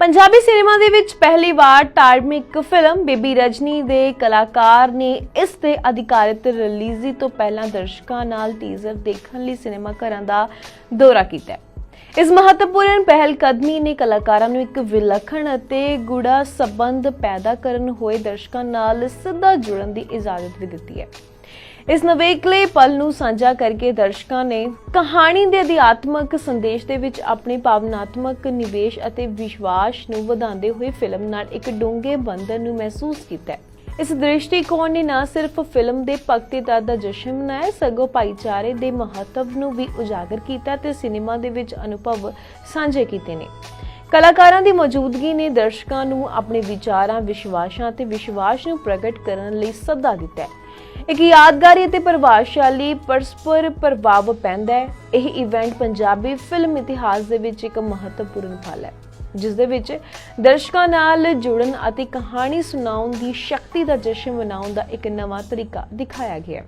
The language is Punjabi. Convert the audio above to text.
ਪੰਜਾਬੀ ਸਿਨੇਮਾ ਦੇ ਵਿੱਚ ਪਹਿਲੀ ਵਾਰ ਧਾਰਮਿਕ ਫਿਲਮ ਬੇਬੀ ਰਜਨੀ ਦੇ ਕਲਾਕਾਰ ਨੇ ਇਸ ਦੇ ਅਧਿਕਾਰਿਤ ਰਿਲੀਜ਼ੀ ਤੋਂ ਪਹਿਲਾਂ ਦਰਸ਼ਕਾਂ ਨਾਲ ਟੀਜ਼ਰ ਦੇਖਣ ਲਈ ਸਿਨੇਮਾ ਘਰਾਂ ਦਾ ਦੌਰਾ ਕੀਤਾ ਇਸ ਮਹੱਤਵਪੂਰਨ ਪਹਿਲ ਕਦਮੀ ਨੇ ਕਲਾਕਾਰਾਂ ਨੂੰ ਇੱਕ ਵਿਲੱਖਣ ਅਤੇ ਗੂੜਾ ਸਬੰਧ ਪੈਦਾ ਕਰਨ ਹੋਏ ਦਰਸ਼ਕਾਂ ਨਾਲ ਸਿੱਧਾ ਜੁੜਨ ਦੀ ਇਜਾਜ਼ਤ ਵੀ ਦਿੱਤੀ ਹੈ। ਇਸ ਨਵੇਕਲੇ ਪਲ ਨੂੰ ਸਾਂਝਾ ਕਰਕੇ ਦਰਸ਼ਕਾਂ ਨੇ ਕਹਾਣੀ ਦੇ ਅਧਿਆਤਮਕ ਸੰਦੇਸ਼ ਦੇ ਵਿੱਚ ਆਪਣੇ ਭਾਵਨਾਤਮਕ ਨਿਵੇਸ਼ ਅਤੇ ਵਿਸ਼ਵਾਸ ਨੂੰ ਵਧਾਉਂਦੇ ਹੋਏ ਫਿਲਮ ਨਾਲ ਇੱਕ ਡੂੰਘੇ ਬੰਧਨ ਨੂੰ ਮਹਿਸੂਸ ਕੀਤਾ ਹੈ। ਇਸ ਦ੍ਰਿਸ਼ਟੀਕੋਣ ਨੇ ਨਾ ਸਿਰਫ ਫਿਲਮ ਦੇ ਭਗਤੀਤਾ ਦਾ ਜਸ਼ਨ ਮਨਾਇਆ, ਸਗੋਂ ਭਾਈਚਾਰੇ ਦੇ ਮਹੱਤਵ ਨੂੰ ਵੀ ਉਜਾਗਰ ਕੀਤਾ ਤੇ ਸਿਨੇਮਾ ਦੇ ਵਿੱਚ ਅਨੁਭਵ ਸਾਂਝੇ ਕੀਤੇ ਨੇ। ਕਲਾਕਾਰਾਂ ਦੀ ਮੌਜੂਦਗੀ ਨੇ ਦਰਸ਼ਕਾਂ ਨੂੰ ਆਪਣੇ ਵਿਚਾਰਾਂ, ਵਿਸ਼ਵਾਸਾਂ ਤੇ ਵਿਸ਼ਵਾਸ ਨੂੰ ਪ੍ਰਗਟ ਕਰਨ ਲਈ ਸੱਦਾ ਦਿੱਤਾ ਹੈ। ਇੱਕ ਯਾਦਗਾਰੀ ਅਤੇ ਪ੍ਰਭਾਵਸ਼ਾਲੀ ਪਰਸਪਰ ਪ੍ਰਭਾਵ ਪੈਂਦਾ ਹੈ। ਇਹ ਇਵੈਂਟ ਪੰਜਾਬੀ ਫਿਲਮ ਇਤਿਹਾਸ ਦੇ ਵਿੱਚ ਇੱਕ ਮਹੱਤਵਪੂਰਨ ਪਲ ਹੈ, ਜਿਸ ਦੇ ਵਿੱਚ ਦਰਸ਼ਕਾਂ ਨਾਲ ਜੁੜਨ ਅਤੇ ਕਹਾਣੀ ਸੁਣਾਉਣ ਦੀ ਸ਼ਕਤੀ ਦਾ ਜਸ਼ਨ ਮਨਾਉਣ ਦਾ ਇੱਕ ਨਵਾਂ ਤਰੀਕਾ ਦਿਖਾਇਆ ਗਿਆ ਹੈ।